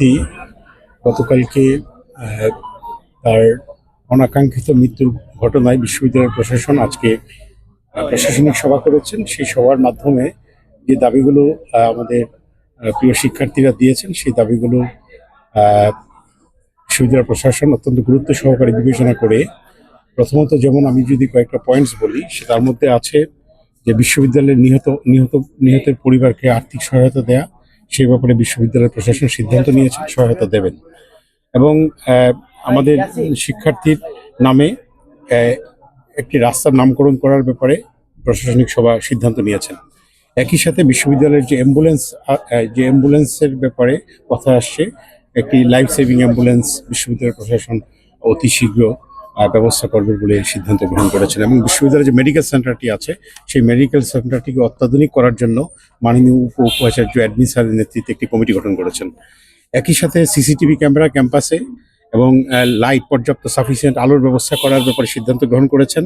শিক্ষার্থী গতকালকে তার অনাকাঙ্ক্ষিত মৃত্যুর ঘটনায় বিশ্ববিদ্যালয় প্রশাসন আজকে প্রশাসনিক সভা করেছেন। সেই সভার মাধ্যমে যে দাবিগুলো আমাদের প্রিয় শিক্ষার্থীরা দিয়েছেন, সেই দাবিগুলো বিশ্ববিদ্যালয় প্রশাসন অত্যন্ত গুরুত্ব সহকারে বিবেচনা করে, প্রথমত যেমন আমি যদি কয়েকটা পয়েন্টস বলি সে তার মধ্যে আছে যে বিশ্ববিদ্যালয়ের নিহত নিহত, নিহতের পরিবারকে আর্থিক সহায়তা দেয়া সেই ব্যাপারে বিশ্ববিদ্যালয় প্রশাসন সিদ্ধান্ত নিয়েছে, সহায়তা দেবেন। এবং আমাদের শিক্ষার্থীর নামে একটি রাস্তার নামকরণ করার ব্যাপারে প্রশাসনিক সভা সিদ্ধান্ত নিয়েছেন। একই সাথে বিশ্ববিদ্যালয়ের যে অ্যাম্বুলেন্স যে অ্যাম্বুলেন্সের ব্যাপারে কথা আসছে, একটি লাইফ সেভিং অ্যাম্বুলেন্স বিশ্ববিদ্যালয় প্রশাসন অতি শীঘ্র ব্যবস্থা করবে বলে সিদ্ধান্ত গ্রহণ করেছেন। এবং বিশ্ববিদ্যালয়ের যে মেডিকেল সেন্টারটি আছে, সেই মেডিকেল সেন্টারটিকে অত্যাধুনিক করার জন্য মাননীয় উপ উপাচার্য অ্যাডমিন নেতৃত্বে একটি কমিটি গঠন করেছেন। একই সাথে সিসিটিভি ক্যামেরা ক্যাম্পাসে এবং লাইট পর্যাপ্ত সাফিসিয়েন্ট আলোর ব্যবস্থা করার ব্যাপারে সিদ্ধান্ত গ্রহণ করেছেন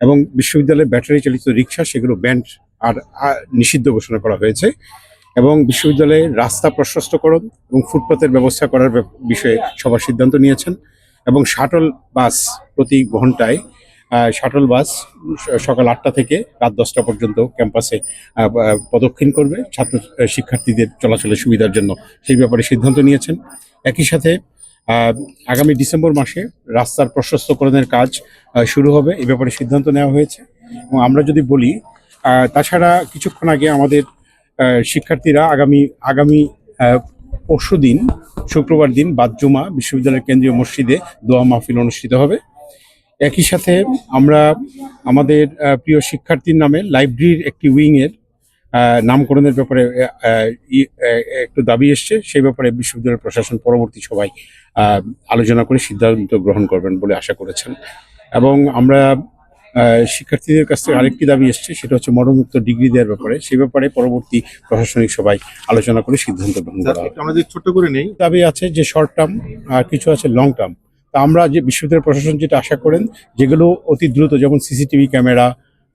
এবং বিশ্ববিদ্যালয়ের ব্যাটারি চালিত রিক্সা সেগুলো ব্যান্ড আর নিষিদ্ধ ঘোষণা করা হয়েছে এবং বিশ্ববিদ্যালয়ে রাস্তা প্রশস্তকরণ এবং ফুটপাতের ব্যবস্থা করার বিষয়ে সবার সিদ্ধান্ত নিয়েছেন। এবং শাটল বাস প্রতি ঘন্টায় শাটল বাস সকাল আটটা থেকে রাত দশটা পর্যন্ত ক্যাম্পাসে প্রদক্ষিণ করবে ছাত্র শিক্ষার্থীদের চলাচলের সুবিধার জন্য। সেই ব্যাপারে সিদ্ধান্ত নিয়েছেন। একই সাথে আগামী ডিসেম্বর মাসে রাস্তার প্রশস্তকরণের কাজ শুরু হবে। এই ব্যাপারে সিদ্ধান্ত নেওয়া হয়েছে। এবং আমরা যদি বলি তাছাড়া কিছুক্ষণ আগে আমাদের শিক্ষার্থীরা আগামী আগামী পরশু দিন শুক্রবার দিন বাদজুমা বিশ্ববিদ্যালয়ের কেন্দ্রীয় মসজিদে দোয়া মাহফিল অনুষ্ঠিত হবে। একই সাথে আমরা আমাদের প্রিয় শিক্ষার্থীর নামে লাইব্রেরির একটি উইংয়ের নামকরণের ব্যাপারে একটু দাবি এসছে। সেই ব্যাপারে বিশ্ববিদ্যালয় প্রশাসন পরবর্তী সবাই আলোচনা করে সিদ্ধান্ত গ্রহণ করবেন বলে আশা করেছেন। এবং আমরা শিক্ষার্থীদের কাছ থেকে আরেকটি দাবি এসছে সেটা হচ্ছে মরণোত্ত ডিগ্রি দেওয়ার ব্যাপারে। সে ব্যাপারে পরবর্তী প্রশাসনিক সভায় আলোচনা করে সিদ্ধান্ত গ্রহণ করা হবে। আমরা যদি ছোট্ট করে নেই। দাবি আছে যে শর্ট টার্ম আর কিছু আছে লং টার্ম তা আমরা যে বিশ্ববিদ্যালয় প্রশাসন যেটা আশা করেন যেগুলো অতি দ্রুত যেমন সিসিটিভি ক্যামেরা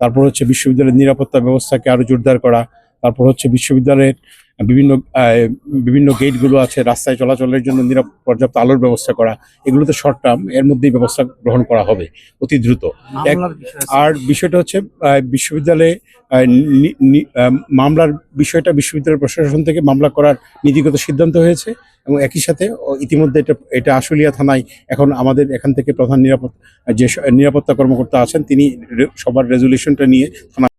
তারপর হচ্ছে বিশ্ববিদ্যালয়ের নিরাপত্তা ব্যবস্থাকে আরও জোরদার করা তারপর হচ্ছে বিশ্ববিদ্যালয়ের বিভিন্ন বিভিন্ন গেটগুলো আছে রাস্তায় চলাচলের জন্য নিরাপ পর্যাপ্ত আলোর ব্যবস্থা করা এগুলো তো শর্ট টার্ম এর মধ্যেই ব্যবস্থা গ্রহণ করা হবে অতি দ্রুত। আর বিষয়টা হচ্ছে বিশ্ববিদ্যালয়ে মামলার বিষয়টা বিশ্ববিদ্যালয় প্রশাসন থেকে মামলা করার নীতিগত সিদ্ধান্ত হয়েছে এবং একই সাথে ইতিমধ্যে এটা এটা আশুলিয়া থানায় এখন আমাদের এখান থেকে প্রধান নিরাপত্তা যে নিরাপত্তা কর্মকর্তা আছেন তিনি সবার রেজুলেশনটা নিয়ে থানা